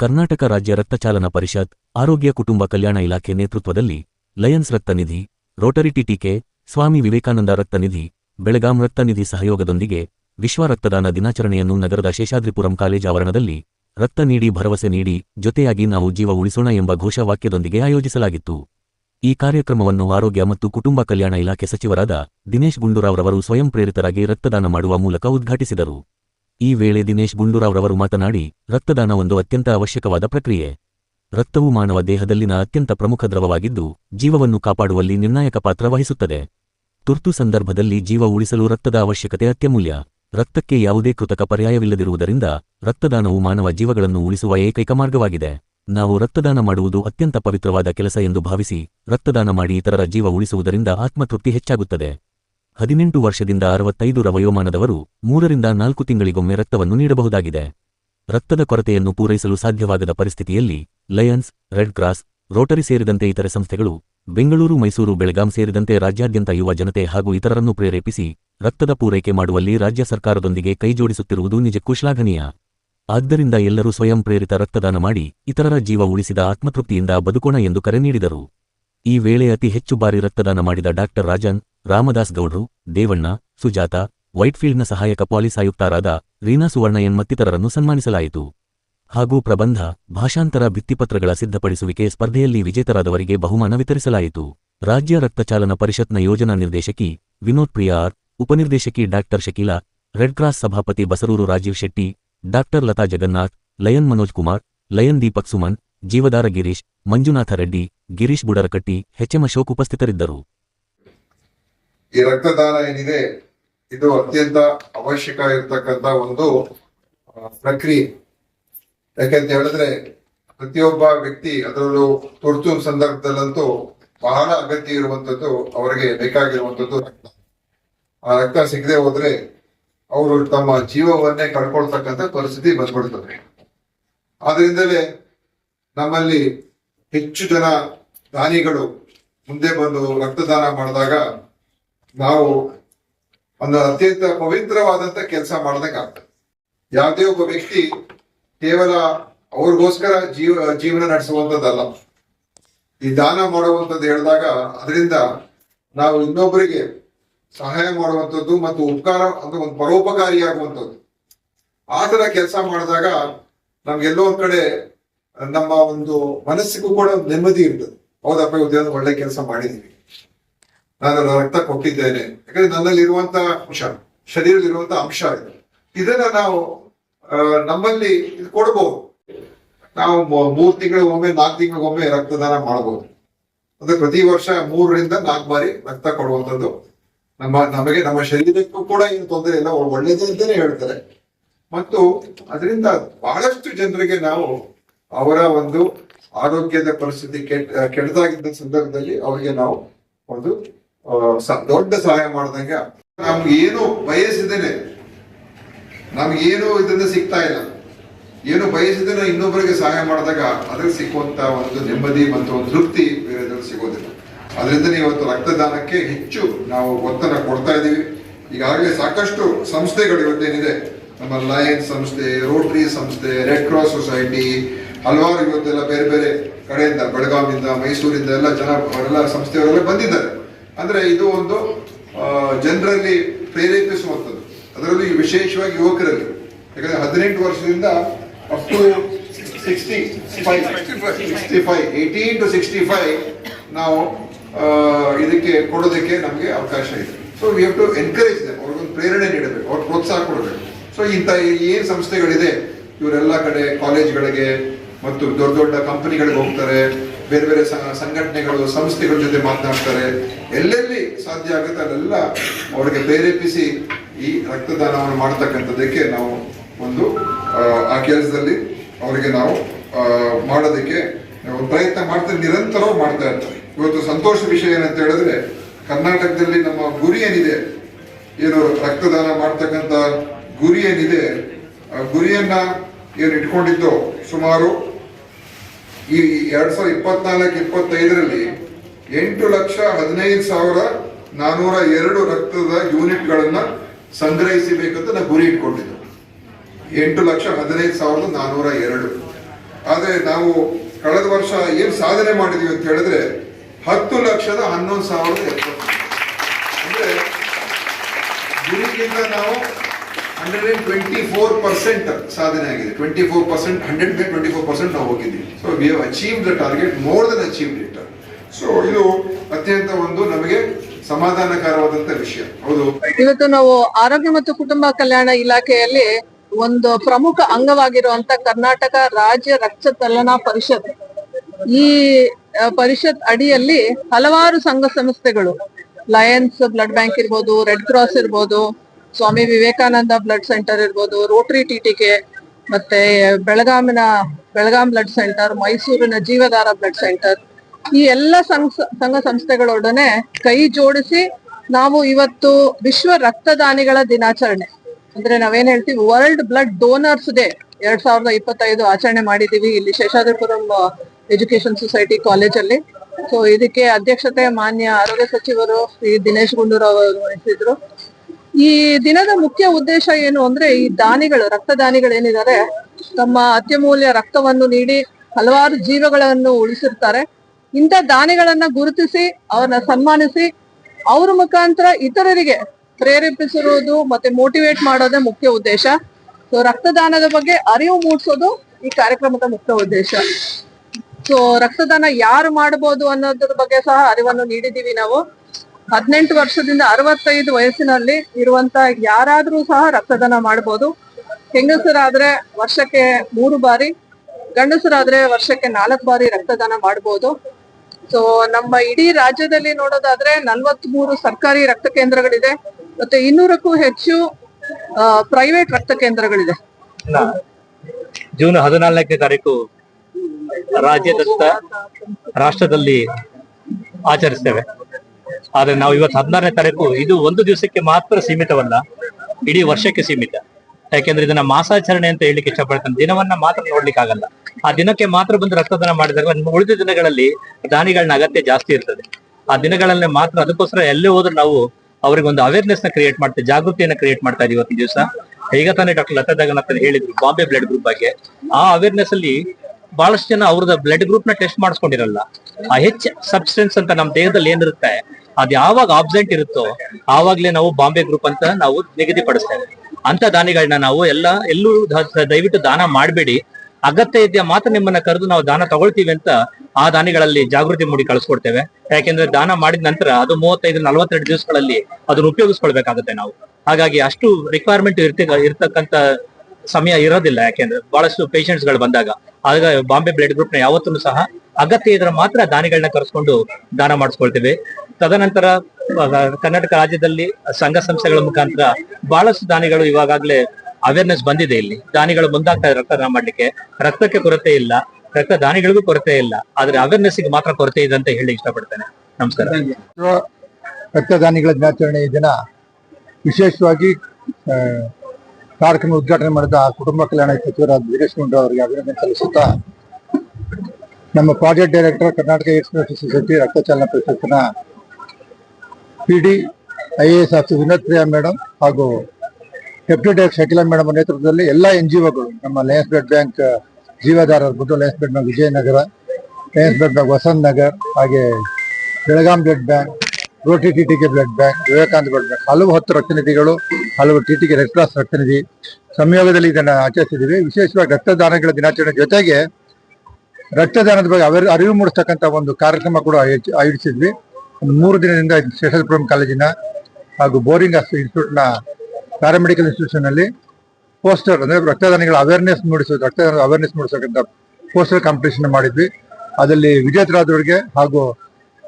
ಕರ್ನಾಟಕ ರಾಜ್ಯ ರಕ್ತಚಾಲನ ಪರಿಷತ್, ಆರೋಗ್ಯ ಕುಟುಂಬ ಕಲ್ಯಾಣ ಇಲಾಖೆ ನೇತೃತ್ವದಲ್ಲಿ ಲಯನ್ಸ್ ರಕ್ತನಿಧಿ ರೋಟರಿ ಟಿಟಿಕೆ, ಸ್ವಾಮಿ ವಿವೇಕಾನಂದ ರಕ್ತನಿಧಿ ಬೆಳಗಾಂ ರಕ್ತನಿಧಿ ಸಹಯೋಗದೊಂದಿಗೆ ವಿಶ್ವ ರಕ್ತದಾನ ದಿನಾಚರಣೆಯನ್ನು ನಗರದ ಶೇಷಾದ್ರಿಪುರಂ ಕಾಲೇಜ್ ಆವರಣದಲ್ಲಿ ರಕ್ತ ನೀಡಿ ಭರವಸೆ ನೀಡಿ ಜೊತೆಯಾಗಿ ನಾವು ಜೀವ ಉಳಿಸೋಣ ಎಂಬ ಘೋಷವಾಕ್ಯದೊಂದಿಗೆ ಆಯೋಜಿಸಲಾಗಿತ್ತು. ಈ ಕಾರ್ಯಕ್ರಮವನ್ನು ಆರೋಗ್ಯ ಮತ್ತು ಕುಟುಂಬ ಕಲ್ಯಾಣ ಇಲಾಖೆ ಸಚಿವರಾದ ದಿನೇಶ್ ಗುಂಡೂರಾವ್ರವರು ಸ್ವಯಂ ಪ್ರೇರಿತರಾಗಿ ರಕ್ತದಾನ ಮಾಡುವ ಮೂಲಕ ಉದ್ಘಾಟಿಸಿದರು. ಈ ವೇಳೆ ದಿನೇಶ್ ಗುಂಡೂರಾವ್ರವರು ಮಾತನಾಡಿ, ರಕ್ತದಾನ ಒಂದು ಅತ್ಯಂತ ಅವಶ್ಯಕವಾದ ಪ್ರಕ್ರಿಯೆ. ರಕ್ತವು ಮಾನವ ದೇಹದಲ್ಲಿನ ಅತ್ಯಂತ ಪ್ರಮುಖ ದ್ರವವಾಗಿದ್ದು, ಜೀವವನ್ನು ಕಾಪಾಡುವಲ್ಲಿ ನಿರ್ಣಾಯಕ ಪಾತ್ರ ವಹಿಸುತ್ತದೆ. ತುರ್ತು ಸಂದರ್ಭದಲ್ಲಿ ಜೀವ ಉಳಿಸಲು ರಕ್ತದ ಅವಶ್ಯಕತೆ ಅತ್ಯಮೂಲ್ಯ. ರಕ್ತಕ್ಕೆ ಯಾವುದೇ ಕೃತಕ ಪರ್ಯಾಯವಿಲ್ಲದಿರುವುದರಿಂದ, ರಕ್ತದಾನವು ಮಾನವ ಜೀವಗಳನ್ನು ಉಳಿಸುವ ಏಕೈಕ ಮಾರ್ಗವಾಗಿದೆ. ನಾವು ರಕ್ತದಾನ ಮಾಡುವುದು ಅತ್ಯಂತ ಪವಿತ್ರವಾದ ಕೆಲಸ ಎಂದು ಭಾವಿಸಿ, ರಕ್ತದಾನ ಮಾಡಿ ಇತರರ ಜೀವ ಉಳಿಸುವುದರಿಂದ ಆತ್ಮತೃಪ್ತಿ ಹೆಚ್ಚಾಗುತ್ತದೆ. ಹದಿನೆಂಟು ವರ್ಷದಿಂದ ಅರವತ್ತೈದರ ವಯೋಮಾನದವರು ಮೂರರಿಂದ ನಾಲ್ಕು ತಿಂಗಳಿಗೊಮ್ಮೆ ರಕ್ತವನ್ನು ನೀಡಬಹುದಾಗಿದೆ. ರಕ್ತದ ಕೊರತೆಯನ್ನು ಪೂರೈಸಲು ಸಾಧ್ಯವಾಗದ ಪರಿಸ್ಥಿತಿಯಲ್ಲಿ ಲಯನ್ಸ್, ರೆಡ್ ಕ್ರಾಸ್, ರೋಟರಿ ಸೇರಿದಂತೆ ಇತರೆ ಸಂಸ್ಥೆಗಳು ಬೆಂಗಳೂರು, ಮೈಸೂರು, ಬೆಳಗಾಂ ಸೇರಿದಂತೆ ರಾಜ್ಯಾದ್ಯಂತ ಯುವ ಜನತೆ ಹಾಗೂ ಇತರರನ್ನು ಪ್ರೇರೇಪಿಸಿ ರಕ್ತದ ಪೂರೈಕೆ ಮಾಡುವಲ್ಲಿ ರಾಜ್ಯ ಸರ್ಕಾರದೊಂದಿಗೆ ಕೈಜೋಡಿಸುತ್ತಿರುವುದು ನಿಜಕ್ಕೂ ಶ್ಲಾಘನೀಯ. ಆದ್ದರಿಂದ ಎಲ್ಲರೂ ಸ್ವಯಂ ಪ್ರೇರಿತ ರಕ್ತದಾನ ಮಾಡಿ ಇತರರ ಜೀವ ಉಳಿಸಿದ ಆತ್ಮತೃಪ್ತಿಯಿಂದ ಬದುಕೋಣ ಎಂದು ಕರೆ ನೀಡಿದರು. ಈ ವೇಳೆ ಅತಿ ಹೆಚ್ಚು ಬಾರಿ ರಕ್ತದಾನ ಮಾಡಿದ ಡಾಕ್ಟರ್ ರಾಜನ್ ರಾಮದಾಸ್ ಗೌಡ್ರು, ದೇವಣ್ಣ, ಸುಜಾತ, ವೈಟ್ಫೀಲ್ಡ್ನ ಸಹಾಯಕ ಪಾಲಿಸ್ ಆಯುಕ್ತರಾದ ರೀನಾ ಸುವರ್ಣಯನ್ ಮತ್ತಿತರರನ್ನು ಸನ್ಮಾನಿಸಲಾಯಿತು. ಹಾಗೂ ಪ್ರಬಂಧ, ಭಾಷಾಂತರ ಭಿತ್ತಿಪತ್ರಗಳ ಸಿದ್ಧಪಡಿಸುವಿಕೆ ಸ್ಪರ್ಧೆಯಲ್ಲಿ ವಿಜೇತರಾದವರಿಗೆ ಬಹುಮಾನ ವಿತರಿಸಲಾಯಿತು. ರಾಜ್ಯ ರಕ್ತಚಾಲನ ಪರಿಷತ್ನ ಯೋಜನಾ ನಿರ್ದೇಶಕಿ ವಿನೋದ್ ಪ್ರಿಯಾರ್, ಉಪನಿರ್ದೇಶಕಿ ಡಾಕ್ಟರ್ ಶಕೀಲಾ, ರೆಡ್ ಕ್ರಾಸ್ ಸಭಾಪತಿ Basrur Rajeev Shetty, doctor Latha Jagannath, lion Manoj Kumar, lion Deepak Suman, Jeevadhara Girish, Manjunatha Reddy, Girish Budarakatti, HM Ashok ಉಪಸ್ಥಿತರಿದ್ದರು. ಈ ರಕ್ತದಾನ ಏನಿದೆ, ಇದು ಅತ್ಯಂತ ಅವಶ್ಯಕ ಇರತಕ್ಕಂತ ಒಂದು ಪ್ರಕ್ರಿಯೆ. ಯಾಕೆಂತ ಹೇಳಿದ್ರೆ, ಪ್ರತಿಯೊಬ್ಬ ವ್ಯಕ್ತಿ ಅದರಲ್ಲೂ ತುರ್ತು ಸಂದರ್ಭದಲ್ಲಂತೂ ಬಹಳ ಅಗತ್ಯ ಇರುವಂತದ್ದು ಅವರಿಗೆ ಬೇಕಾಗಿರುವಂತದ್ದು ರಕ್ತ. ಆ ರಕ್ತ ಸಿಗದೆ ಹೋದ್ರೆ ಅವರು ತಮ್ಮ ಜೀವವನ್ನೇ ಕಳ್ಕೊಳ್ತಕ್ಕಂಥ ಪರಿಸ್ಥಿತಿ ಬಂದ್ಬಿಡ್ತದೆ. ಆದ್ರಿಂದಲೇ ನಮ್ಮಲ್ಲಿ ಹೆಚ್ಚು ಜನ ದಾನಿಗಳು ಮುಂದೆ ಬಂದು ರಕ್ತದಾನ ಮಾಡಿದಾಗ ನಾವು ಒಂದು ಅತ್ಯಂತ ಪವಿತ್ರವಾದಂತ ಕೆಲಸ ಮಾಡ್ದಂಗೆ ಆಗ್ತದೆ ಯಾವುದೇ ಒಬ್ಬ ವ್ಯಕ್ತಿ ಕೇವಲ ಅವ್ರಿಗೋಸ್ಕರ ಜೀವ, ಜೀವನ ನಡೆಸುವಂಥದ್ದಲ್ಲ. ಈ ದಾನ ಮಾಡುವಂತದ್ದು ಹೇಳಿದಾಗ ಅದರಿಂದ ನಾವು ಇನ್ನೊಬ್ಬರಿಗೆ ಸಹಾಯ ಮಾಡುವಂಥದ್ದು ಮತ್ತು ಉಪಕಾರ ಅಂದ್ರೆ ಒಂದು ಪರೋಪಕಾರಿಯಾಗುವಂಥದ್ದು. ಆ ಥರ ಕೆಲಸ ಮಾಡಿದಾಗ ನಮ್ಗೆಲ್ಲೋ ಒಂದ್ ಕಡೆ ನಮ್ಮ ಒಂದು ಮನಸ್ಸಿಗೂ ಕೂಡ ನೆಮ್ಮದಿ ಇರ್ತದೆ. ಹೌದಪ್ಪ ಇವತ್ತೇನೋ ಒಳ್ಳೆ ಕೆಲಸ ಮಾಡಿದೀವಿ ನಾನು ರಕ್ತ ಕೊಟ್ಟಿದ್ದೇನೆ. ಯಾಕಂದ್ರೆ ನನ್ನಲ್ಲಿರುವಂತಹ ಅಂಶ ಶರೀರದಲ್ಲಿರುವಂತ ಅಂಶ ಇದು. ಇದನ್ನ ನಾವು ನಮ್ಮಲ್ಲಿ ಇದು ಕೊಡ್ಬೋದು. ನಾವು ಮೂರು ತಿಂಗಳಿಗೊಮ್ಮೆ ನಾಲ್ಕು ತಿಂಗಳಿಗೊಮ್ಮೆ ರಕ್ತದಾನ ಮಾಡಬಹುದು ಅಂದ್ರೆ ಪ್ರತಿ ವರ್ಷ ಮೂರರಿಂದ ನಾಲ್ಕು ಬಾರಿ ರಕ್ತ ಕೊಡುವಂಥದ್ದು. ನಮ್ಮ, ನಮಗೆ ನಮ್ಮ ಶರೀರಕ್ಕೂ ಕೂಡ ಏನು ತೊಂದರೆ ಇಲ್ಲ ಒಳ್ಳೇದು ಅಂತಾನೆ ಹೇಳ್ತಾರೆ. ಮತ್ತು ಅದರಿಂದ ಬಹಳಷ್ಟು ಜನರಿಗೆ ನಾವು ಅವರ ಒಂದು ಆರೋಗ್ಯದ ಪರಿಸ್ಥಿತಿ ಕೆಟ್ಟ, ಕೆಟ್ಟದಾಗಿದ್ದ ಸಂದರ್ಭದಲ್ಲಿ ಅವರಿಗೆ ನಾವು ಒಂದು ದೊಡ್ಡ ಸಹಾಯ ಮಾಡ್ದಂಗೆ ನಮ್ಗೆ ಏನು ಬಯಸಿದ್ದೇನೆ. ನಮ್ಗೇನು ಇದರಿಂದ ಸಿಗ್ತಾ ಇಲ್ಲ. ಏನು ಬಯಸಿದ್ರೆ ಇನ್ನೊಬ್ಬರಿಗೆ ಸಹಾಯ ಮಾಡಿದಾಗ ಅದ್ರಲ್ಲಿ ಸಿಕ್ಕುವಂತ ಒಂದು ನೆಮ್ಮದಿ ಮತ್ತು ಒಂದು ತೃಪ್ತಿ ಬೇರೆ ಸಿಗೋದಿಲ್ಲ. ಅದರಿಂದ ಇವತ್ತು ರಕ್ತದಾನಕ್ಕೆ ಹೆಚ್ಚು ನಾವು ಒತ್ತನ್ನು ಕೊಡ್ತಾ ಇದ್ದೀವಿ. ಈಗಾಗಲೇ ಸಾಕಷ್ಟು ಸಂಸ್ಥೆಗಳು ಇವತ್ತೇನಿದೆ ನಮ್ಮ ಲಯನ್ಸ್ ಸಂಸ್ಥೆ ರೋಟರಿ ಸಂಸ್ಥೆ ರೆಡ್ ಕ್ರಾಸ್ ಸೊಸೈಟಿ ಹಲವಾರು ಇವತ್ತೆಲ್ಲ ಬೇರೆ ಬೇರೆ ಕಡೆಯಿಂದ, ಬೆಳಗಾವಿಯಿಂದ, ಮೈಸೂರಿಂದ ಎಲ್ಲ ಜನ ಅವರೆಲ್ಲ ಸಂಸ್ಥೆಯವರೆಲ್ಲ ಬಂದಿದ್ದಾರೆ. ಅಂದ್ರೆ ಇದು ಒಂದು ಜನರಲ್ಲಿ ಪ್ರೇರೇಪಿಸುವಂಥದ್ದು. ಅದರಲ್ಲೂ ವಿಶೇಷವಾಗಿ ಯುವಕರಲ್ಲಿ. ಯಾಕಂದ್ರೆ ಹದಿನೆಂಟು ವರ್ಷದಿಂದ up to sixty five sixty five eighteen to sixty five ನಾವು ಇದಕ್ಕೆ ಕೊಡೋದಕ್ಕೆ ನಮಗೆ ಅವಕಾಶ ಇದೆ. So we have to encourage them ಅವ್ರಿಗೊಂದು ಪ್ರೇರಣೆ ನೀಡಬೇಕು. ಅವ್ರಿಗೆ ಪ್ರೋತ್ಸಾಹ ಕೊಡಬೇಕು. ಸೊ ಇಂಥ ಏನು ಸಂಸ್ಥೆಗಳಿದೆ, ಇವರೆಲ್ಲ ಕಡೆ ಕಾಲೇಜ್ಗಳಿಗೆ ಮತ್ತು ದೊಡ್ಡ ದೊಡ್ಡ ಕಂಪನಿಗಳಿಗೆ ಹೋಗ್ತಾರೆ. ಬೇರೆ ಬೇರೆ ಸಂಘಟನೆಗಳು ಸಂಸ್ಥೆಗಳ ಜೊತೆ ಮಾತನಾಡ್ತಾರೆ. ಎಲ್ಲೆಲ್ಲಿ ಸಾಧ್ಯ ಆಗುತ್ತೆ ಅಲ್ಲೆಲ್ಲ ಅವರಿಗೆ ಪ್ರೇರೇಪಿಸಿ ಈ ರಕ್ತದಾನವನ್ನು ಮಾಡ್ತಕ್ಕಂಥದ್ದಕ್ಕೆ ನಾವು ಒಂದು ಆ, ಕೆಲಸದಲ್ಲಿ ಅವರಿಗೆ ನಾವು ಮಾಡೋದಕ್ಕೆ ಪ್ರಯತ್ನ ಮಾಡ್ತಾರೆ ನಿರಂತರವೂ ಮಾಡ್ತಾ ಇರ್ತಾರೆ. ಇವತ್ತು ಸಂತೋಷ ವಿಷಯ ಏನಂತ ಹೇಳಿದ್ರೆ ಕರ್ನಾಟಕದಲ್ಲಿ ನಮ್ಮ ಗುರಿ ಏನಿದೆ? ಏನು ರಕ್ತದಾನ ಮಾಡ್ತಕ್ಕಂಥ ಗುರಿ ಏನಿದೆ? ಗುರಿಯನ್ನ ಏನು ಇಟ್ಕೊಂಡಿದ್ದೋ ಸುಮಾರು ಈ ಎರಡ್ ಸಾವಿರದ ಇಪ್ಪತ್ನಾಲ್ಕು, ಇಪ್ಪತ್ತೈದರಲ್ಲಿ ಎಂಟು ಲಕ್ಷ ಹದಿನೈದು ಸಾವಿರ ನಾನೂರ ಎರಡು ರಕ್ತದ ಯೂನಿಟ್ಗಳನ್ನ ಸಂಗ್ರಹಿಸಬೇಕಂತ ನಾವು ಗುರಿ ಇಟ್ಕೊಂಡಿದ್ದು. ಎಂಟು ಲಕ್ಷ ಹದಿನೈದು ಸಾವಿರದ ನಾನೂರ ಎರಡು. ಆದರೆ ನಾವು ಕಳೆದ ವರ್ಷ ಏನು ಸಾಧನೆ ಮಾಡಿದೀವಿ ಅಂತ ಹೇಳಿದ್ರೆ ಹತ್ತು ಲಕ್ಷದ ಹನ್ನೊಂದು ಸಾವಿರದ ಎಪ್ಪತ್ತು. ಅಂದ್ರೆ ಗುರಿಗಿಂತ ನಾವು hundred and twenty four percent ಸಾಧನೆ ಆಗಿದೆ. Twenty four percent hundred twenty four percent ನಾವು ಹೋಗಿದ್ದೀವಿ. So we have achieve the target more than achieve it so ಇದು ಅತ್ಯಂತ ಒಂದು ನಮಗೆ ಸಮಾಧಾನಕರವಾದಂತ ವಿಷಯ. ಹೌದು. ಇವತ್ತು ನಾವು ಆರೋಗ್ಯ ಮತ್ತು ಕುಟುಂಬ ಕಲ್ಯಾಣ ಇಲಾಖೆಯಲ್ಲಿ ಒಂದು ಪ್ರಮುಖ ಅಂಗವಾಗಿರುವಂತ ಕರ್ನಾಟಕ ರಾಜ್ಯ ರಕ್ತ ಚಲನಾ ಪರಿಷತ್. ಈ ಪರಿಷತ್ ಅಡಿಯಲ್ಲಿ ಹಲವಾರು ಸಂಘ ಸಂಸ್ಥೆಗಳು, ಲಯನ್ಸ್, ಬ್ಲಡ್ ಬ್ಯಾಂಕ್ ಇರ್ಬೋದು, ರೆಡ್ ಕ್ರಾಸ್ ಇರ್ಬೋದು ಸ್ವಾಮಿ ವಿವೇಕಾನಂದ ಬ್ಲಡ್ ಸೆಂಟರ್ ಇರ್ಬೋದು ರೋಟರಿ ಟಿಟಿಕೆ ಮತ್ತೆ ಬೆಳಗಾಮಿನ, ಬೆಳಗಾಂ ಬ್ಲಡ್ ಸೆಂಟರ್ ಮೈಸೂರಿನ ಜೀವಧಾರ ಬ್ಲಡ್ ಸೆಂಟರ್ ಈ ಎಲ್ಲ ಸಂಘ ಸಂಘ ಸಂಸ್ಥೆಗಳೊಡನೆ ಕೈ ಜೋಡಿಸಿ ನಾವು ಇವತ್ತು ವಿಶ್ವ ರಕ್ತದಾನಿಗಳ ದಿನಾಚರಣೆ. ಅಂದ್ರೆ ನಾವೇನ್ ಹೇಳ್ತೀವಿ ವರ್ಲ್ಡ್ ಬ್ಲಡ್ ಡೋನರ್ಸ್ ಡೇ ಎರಡ್ ಸಾವಿರದ ಇಪ್ಪತ್ತೈದು ಆಚರಣೆ ಮಾಡಿದೀವಿ ಇಲ್ಲಿ ಶೇಷಾದ್ರಿಪುರಂ ಎಜುಕೇಶನ್ ಸೊಸೈಟಿ ಕಾಲೇಜಲ್ಲಿ ಸೊ ಇದಕ್ಕೆ ಅಧ್ಯಕ್ಷತೆ ಮಾನ್ಯ ಆರೋಗ್ಯ ಸಚಿವರು ಶ್ರೀ ದಿನೇಶ್ ಗುಂಡೂರಾವ್ ಅವರು ವಹಿಸಿದ್ರು. ಈ ದಿನದ ಮುಖ್ಯ ಉದ್ದೇಶ ಏನು ಅಂದ್ರೆ ಈ ದಾನಿಗಳು ರಕ್ತದಾನಿಗಳು ಏನಿದ್ದಾರೆ ತಮ್ಮ ಅತ್ಯಮೂಲ್ಯ ರಕ್ತವನ್ನು ನೀಡಿ ಹಲವಾರು ಜೀವಗಳನ್ನು ಉಳಿಸಿರ್ತಾರೆ. ಇಂಥ ದಾನಿಗಳನ್ನ ಗುರುತಿಸಿ, ಅವರನ್ನ ಸನ್ಮಾನಿಸಿ, ಅವ್ರ ಮುಖಾಂತರ ಇತರರಿಗೆ ಪ್ರೇರೇಪಿಸಿರುವುದು ಮತ್ತೆ ಮೋಟಿವೇಟ್ ಮಾಡೋದೇ ಮುಖ್ಯ ಉದ್ದೇಶ. ಸೊ ರಕ್ತದಾನದ ಬಗ್ಗೆ ಅರಿವು ಮೂಡಿಸೋದು ಈ ಕಾರ್ಯಕ್ರಮದ ಮುಖ್ಯ ಉದ್ದೇಶ. ಸೊ ರಕ್ತದಾನ ಯಾರು ಮಾಡಬಹುದು ಅನ್ನೋದ್ರ ಬಗ್ಗೆ ಸಹ ಅರಿವನ್ನು ನೀಡಿದೀವಿ ನಾವು. ಹದಿನೆಂಟು ವರ್ಷದಿಂದ ಅರವತ್ತೈದು ವಯಸ್ಸಿನಲ್ಲಿ ಇರುವಂತ ಯಾರಾದ್ರೂ ಸಹ ರಕ್ತದಾನ ಮಾಡಬಹುದು ಹೆಂಗಸರಾದ್ರೆ ವರ್ಷಕ್ಕೆ ಮೂರು ಬಾರಿ, ಗಂಡಸರಾದ್ರೆ ವರ್ಷಕ್ಕೆ ನಾಲ್ಕು ಬಾರಿ ರಕ್ತದಾನ ಮಾಡಬಹುದು ಸೊ ನಮ್ಮ ಇಡೀ ರಾಜ್ಯದಲ್ಲಿ ನೋಡೋದಾದ್ರೆ ನಲ್ವತ್ತ್ ಮೂರು ಸರ್ಕಾರಿ ರಕ್ತ ಕೇಂದ್ರಗಳಿದೆ ಮತ್ತೆ ಇನ್ನೂರಕ್ಕೂ ಹೆಚ್ಚು ಪ್ರೈವೇಟ್ ರಕ್ತ ಕೇಂದ್ರಗಳಿದೆ. ಜೂನ್ ಹದಿನಾಲ್ಕನೇ ತಾರೀಕು ರಾಜ್ಯದ ರಾಷ್ಟ್ರದಲ್ಲಿ ಆಚರಿಸ್ತೇವೆ. ಆದ್ರೆ ನಾವು ಇವತ್ತು ಹದಿನಾರನೇ ತಾರೀಕು, ಇದು ಒಂದು ದಿವಸಕ್ಕೆ ಮಾತ್ರ ಸೀಮಿತವಲ್ಲ, ಇಡೀ ವರ್ಷಕ್ಕೆ ಸೀಮಿತ. ಯಾಕೆಂದ್ರೆ ಇದನ್ನ ಮಾಸಾಚರಣೆ ಅಂತ ಹೇಳಲಿಕ್ಕೆ ಇಷ್ಟಪಡ್ತಾನೆ. ದಿನವನ್ನ ಮಾತ್ರ ನೋಡ್ಲಿಕ್ಕೆ ಆಗಲ್ಲ ಆ ದಿನಕ್ಕೆ ಮಾತ್ರ ಬಂದು ರಕ್ತದಾನ ಮಾಡಿದಾಗ ಉಳಿದ ದಿನಗಳಲ್ಲಿ ದಾನಿಗಳನ್ನ ಅಗತ್ಯ ಜಾಸ್ತಿ ಇರ್ತದೆ. ಆ ದಿನಗಳಲ್ಲಿ ಮಾತ್ರ ಅದಕ್ಕೋಸ್ಕರ ಎಲ್ಲೇ ಹೋದ್ರೂ ನಾವು ಅವ್ರಿಗೆ ಒಂದು ಅವೇರ್ನೆಸ್ನ ಕ್ರಿಯೇಟ್ ಮಾಡ್ತೇವೆ ಜಾಗೃತಿಯನ್ನ ಕ್ರಿಯೇಟ್ ಮಾಡ್ತಾ ಇದೀವಿ ಇವತ್ತಿನ ದಿವಸ. ಈಗ ತಾನೇ ಡಾಕ್ಟರ್ ಲತಾ ಜಗನ್ನಾಥ್ ಹೇಳಿದ್ರು ಬಾಂಬೆ ಬ್ಲಡ್ ಗ್ರೂಪ್ ಬಗ್ಗೆ. ಆ ಅವೇರ್ನೆಸ್ ಅಲ್ಲಿ ಬಹಳಷ್ಟು ಜನ ಅವ್ರದ ಬ್ಲಡ್ ಗ್ರೂಪ್ನ ಟೆಸ್ಟ್ ಮಾಡಿಸ್ಕೊಂಡಿರಲ್ಲ. ಆ ಹೆಚ್ ಸಬ್ಸ್ಟೆನ್ಸ್ ಅಂತ ನಮ್ಮ ದೇಹದಲ್ಲಿ ಏನಿರುತ್ತೆ, ಅದ್ ಯಾವಾಗ ಆಬ್ಸೆಂಟ್ ಇರುತ್ತೋ, ಆವಾಗ್ಲೇ ನಾವು ಬಾಂಬೆ ಗ್ರೂಪ್ ಅಂತ ನಾವು ನಿಗದಿಪಡಿಸ್ತೇವೆ. ಅಂತ ದಾನಿಗಳನ್ನ ನಾವು ಎಲ್ಲ, ಎಲ್ಲೂ ದಯವಿಟ್ಟು ದಾನ ಮಾಡಬೇಡಿ. ಅಗತ್ಯ ಇದೆಯಾ ಮಾತ್ರ ನಿಮ್ಮನ್ನ ಕರೆದು ನಾವು ದಾನ ತಗೊಳ್ತೀವಿ ಅಂತ ಆ ದಾನಿಗಳಲ್ಲಿ ಜಾಗೃತಿ ಮೂಡಿ ಕಳಿಸ್ಕೊಡ್ತೇವೆ. ಯಾಕೆಂದ್ರೆ ದಾನ ಮಾಡಿದ ನಂತರ ಅದು ಮೂವತ್ತೈದು, ನಲವತ್ತೆರಡು ದಿವಸಗಳಲ್ಲಿ ಅದನ್ನ ಉಪಯೋಗಿಸ್ಕೊಳ್ಬೇಕಾಗುತ್ತೆ ನಾವು. ಹಾಗಾಗಿ ಅಷ್ಟು ರಿಕ್ವೈರ್ಮೆಂಟ್ ಇರ್ತಿ ಇರ್ತಕ್ಕಂತ ಸಮಯ ಇರೋದಿಲ್ಲ, ಯಾಕೆಂದ್ರೆ ಬಹಳಷ್ಟು ಪೇಷಂಟ್ಸ್ಗಳು ಬಂದಾಗ. ಆಗ ಬಾಂಬೆ ಬ್ಲಡ್ ಗ್ರೂಪ್ನ ಯಾವತ್ತೂ ಸಹ ಅಗತ್ಯ ಇದ್ರೆ ಮಾತ್ರ ದಾನಿಗಳನ್ನ ಕರೆಸ್ಕೊಂಡು ದಾನ ಮಾಡಿಸ್ಕೊಳ್ತೇವೆ. ತದನಂತರ ಕರ್ನಾಟಕ ರಾಜ್ಯದಲ್ಲಿ ಸಂಘ ಸಂಸ್ಥೆಗಳ ಮುಖಾಂತರ ಬಹಳಷ್ಟು ದಾನಿಗಳು ಇವಾಗಲೇ ಅವೇರ್ನೆಸ್ ಬಂದಿದೆ ಇಲ್ಲಿ. ದಾನಿಗಳು ಮುಂದಾಗ್ತಾ ಇದೆ ರಕ್ತದಾನ ಮಾಡ್ಲಿಕ್ಕೆ. ರಕ್ತಕ್ಕೆ ಕೊರತೆ ಇಲ್ಲ. ರಕ್ತ ದಾನಿಗಳಿಗೂ ಕೊರತೆ ಇಲ್ಲ. ಆದ್ರೆ ಅವೇರ್ನೆಸ್ ಮಾತ್ರ ಕೊರತೆ ಇದೆ ಅಂತ ಹೇಳಿ ಇಷ್ಟಪಡ್ತೇನೆ. ನಮಸ್ಕಾರ. ರಕ್ತದಾನಿಗಳ ದಿನಾಚರಣೆ ದಿನ ವಿಶೇಷವಾಗಿ ಕಾರ್ಯಕ್ರಮ ಉದ್ಘಾಟನೆ ಮಾಡಿದ ಕುಟುಂಬ ಕಲ್ಯಾಣ ಸಚಿವರಾದ ವೀರೇಶ್ ಗುಂಡ್ರ ಅವರಿಗೆ ಅಭಿನಂದನೆ ಸಲ್ಲಿಸುತ್ತಾ, ನಮ್ಮ project director Karnataka AIDS society ರಕ್ತ ಚಾಲನಾ ಪರಿಷತ್ತಿನ P D I A S officer Vinod Priya madam ಹಾಗೂ ಡೆಪ್ಯೂಟಿ ಡೈರೆಕ್ಟರ್ ಶಕಿಲಾ ಮೇಡಮ್ ನೇತೃತ್ವದಲ್ಲಿ ಎಲ್ಲ ಎನ್ ಜಿ ಒಗಳು ನಮ್ಮ ಲಯನ್ಸ್ ಬ್ಲಡ್ ಬ್ಯಾಂಕ್ ಜೀವಧಾರ ಬಿಟ್ಟು Lions blood bank Vijayanagar Lions blood bank Vasant Nagar, ಹಾಗೆ Belgaum blood bank Rotary TTK blood bank, Vivekananda blood bank, ಹಲವು ಹತ್ತು ರಕ್ತನಿಧಿಗಳು, ಹಲವು ಟಿಟಿಗೆ red cross ರಕ್ತನಿಧಿ ಸಂಯೋಗದಲ್ಲಿ ಇದನ್ನು ಆಚರಿಸಿದ್ದೀವಿ. ವಿಶೇಷವಾಗಿ ರಕ್ತದಾನಗಳ ದಿನಾಚರಣೆ ಜೊತೆಗೆ ರಕ್ತದಾನದ ಬಗ್ಗೆ ಅವರ, ಅರಿವು ಮೂಡಿಸ್ತಕ್ಕಂಥ ಒಂದು ಕಾರ್ಯಕ್ರಮ ಕೂಡ ಆಯೋಜಿ- ಆಯೋಜಿಸಿದ್ವಿ. ಒಂದು ಮೂರು ದಿನದಿಂದ ಶೇಷಪುರಂ ಕಾಲೇಜಿನ ಹಾಗೂ ಬೋರಿಂಗ್ ಇನ್ಸ್ಟಿಟ್ಯೂಟ್ನ ಪ್ಯಾರಾಮೆಡಿಕಲ್ ಇನ್ಸ್ಟಿಟ್ಯೂಷನ್ ಅಲ್ಲಿ ಪೋಸ್ಟರ್, ಅಂದರೆ ರಕ್ತದಾನಿಗಳ ಅವೇರ್ನೆಸ್ ಮೂಡಿಸೋದು ರಕ್ತದಾನ ಅವೇರ್ನೆಸ್ ಮೂಡಿಸತಕ್ಕಂಥ ಪೋಸ್ಟರ್ ಕಾಂಪಿಟೇಷನ್ ಮಾಡಿದ್ವಿ. ಅದರಲ್ಲಿ ವಿಜೇತರಾದವರಿಗೆ ಹಾಗೂ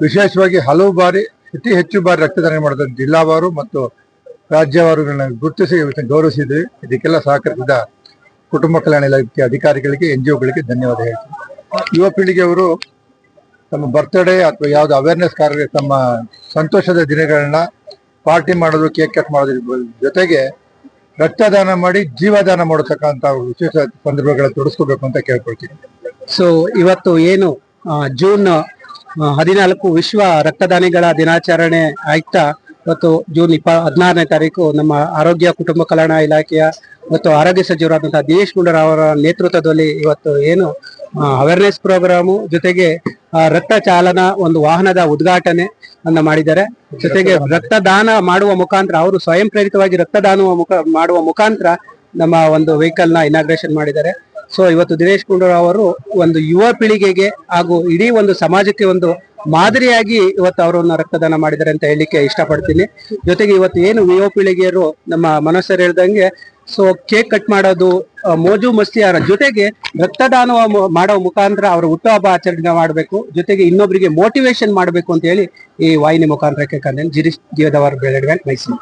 ವಿಶೇಷವಾಗಿ ಹಲವು ಬಾರಿ ಅತಿ ಹೆಚ್ಚು ಬಾರಿ ರಕ್ತದಾನ ಮಾಡಿದ ಜಿಲ್ಲಾವಾರು ಮತ್ತು ರಾಜ್ಯವಾರುಗಳನ್ನ ಗುರುತಿಸಿ ಗೌರವಿಸಿದ್ವಿ. ಇದಕ್ಕೆಲ್ಲ ಸಹಕರಿಸಿದ ಕುಟುಂಬ ಕಲ್ಯಾಣ ಇಲಾಖೆ ಅಧಿಕಾರಿಗಳಿಗೆ ಎನ್ ಜಿ ಒಗಳಿಗೆ ಧನ್ಯವಾದ ಹೇಳ್ತೀನಿ. ಯುವ ಪೀಳಿಗೆಯವರು ತಮ್ಮ ಬರ್ತ್ಡೇ ಅಥವಾ ಯಾವ್ದು ಅವೇರ್ನೆಸ್ ಕಾರ್ಯ ತಮ್ಮ ಸಂತೋಷದ ದಿನಗಳನ್ನ ಪಾರ್ಟಿ ಮಾಡೋದು ಕೇಕ್ ಕಟ್ ಮಾಡೋದ್ರ ಜೊತೆಗೆ ರಕ್ತದಾನ ಮಾಡಿ ಜೀವದಾನ ಮಾಡತಕ್ಕಂತ ವಿಶೇಷ ಸಂದರ್ಭಗಳ ತೊಡಸ್ಕೋಬೇಕು ಅಂತ ಕೇಳ್ಕೊಳ್ತೀನಿ. ಸೊ ಇವತ್ತು ಏನು ಜೂನ್ ಹದಿನಾಲ್ಕು ವಿಶ್ವ ರಕ್ತದಾನಿಗಳ ದಿನಾಚರಣೆ ಆಯುಕ್ತ ಇವತ್ತು ಜೂನ್ ಇಪ್ಪ ಹದಿನಾರನೇ ತಾರೀಕು ನಮ್ಮ ಆರೋಗ್ಯ ಕುಟುಂಬ ಕಲ್ಯಾಣ ಇಲಾಖೆಯ ಮತ್ತು ಆರೋಗ್ಯ ಸಚಿವರಾದಂತಹ ದಿನೇಶ್ ಗುಂಡೂರಾವ್ ಅವರ ನೇತೃತ್ವದಲ್ಲಿ ಇವತ್ತು ಏನು ಅವೇರ್ನೆಸ್ ಪ್ರೋಗ್ರಾಮು ಜೊತೆಗೆ ರಕ್ತ ಚಾಲನ ಒಂದು ವಾಹನದ ಉದ್ಘಾಟನೆ ಅನ್ನ ಮಾಡಿದ್ದಾರೆ. ಜೊತೆಗೆ ರಕ್ತದಾನ ಮಾಡುವ ಮುಖಾಂತರ ಅವರು ಸ್ವಯಂ ಪ್ರೇರಿತವಾಗಿ ರಕ್ತದಾನ ಮಾಡುವ ಮುಖಾಂತರ ನಮ್ಮ ಒಂದು ವೆಹಿಕಲ್ನ ಇನಾಗ್ರೇಷನ್ ಮಾಡಿದ್ದಾರೆ. ಸೊ ಇವತ್ತು ದಿನೇಶ್ ಗುಂಡೂರಾವ್ ಅವರು ಒಂದು ಯುವ ಪೀಳಿಗೆಗೆ ಹಾಗೂ ಇಡೀ ಒಂದು ಸಮಾಜಕ್ಕೆ ಒಂದು ಮಾದರಿಯಾಗಿ ಇವತ್ತು ಅವರನ್ನು ರಕ್ತದಾನ ಮಾಡಿದ್ದಾರೆ ಅಂತ ಹೇಳಲಿಕ್ಕೆ ಇಷ್ಟಪಡ್ತೀನಿ. ಜೊತೆಗೆ ಇವತ್ತು ಏನು ಯುವ ಪೀಳಿಗೆಯರು ನಮ್ಮ ಮನಸ್ಸರು ಹೇಳ್ದಂಗೆ ಸೊ ಕೇಕ್ ಕಟ್ ಮಾಡೋದು ಮೋಜು ಮೋಜು ಮಸ್ತಿಯಾರ ಜೊತೆಗೆ ರಕ್ತದಾನ ಮಾಡೋ ಮುಖಾಂತರ ಅವರ ಹುಟ್ಟುಹಬ್ಬ ಆಚರಣೆ ಮಾಡಬೇಕು. ಜೊತೆಗೆ ಇನ್ನೊಬ್ಬರಿಗೆ ಮೋಟಿವೇಶನ್ ಮಾಡಬೇಕು ಅಂತ ಹೇಳಿ ಈ ವಾಹಿನಿ ಮುಖಾಂತರ ಕಂದೇನು ಜಿರೀಶ್, ಜೀವದವರ್ ಬೆಳಗ್ಗೆ ಮೈಸೂರು.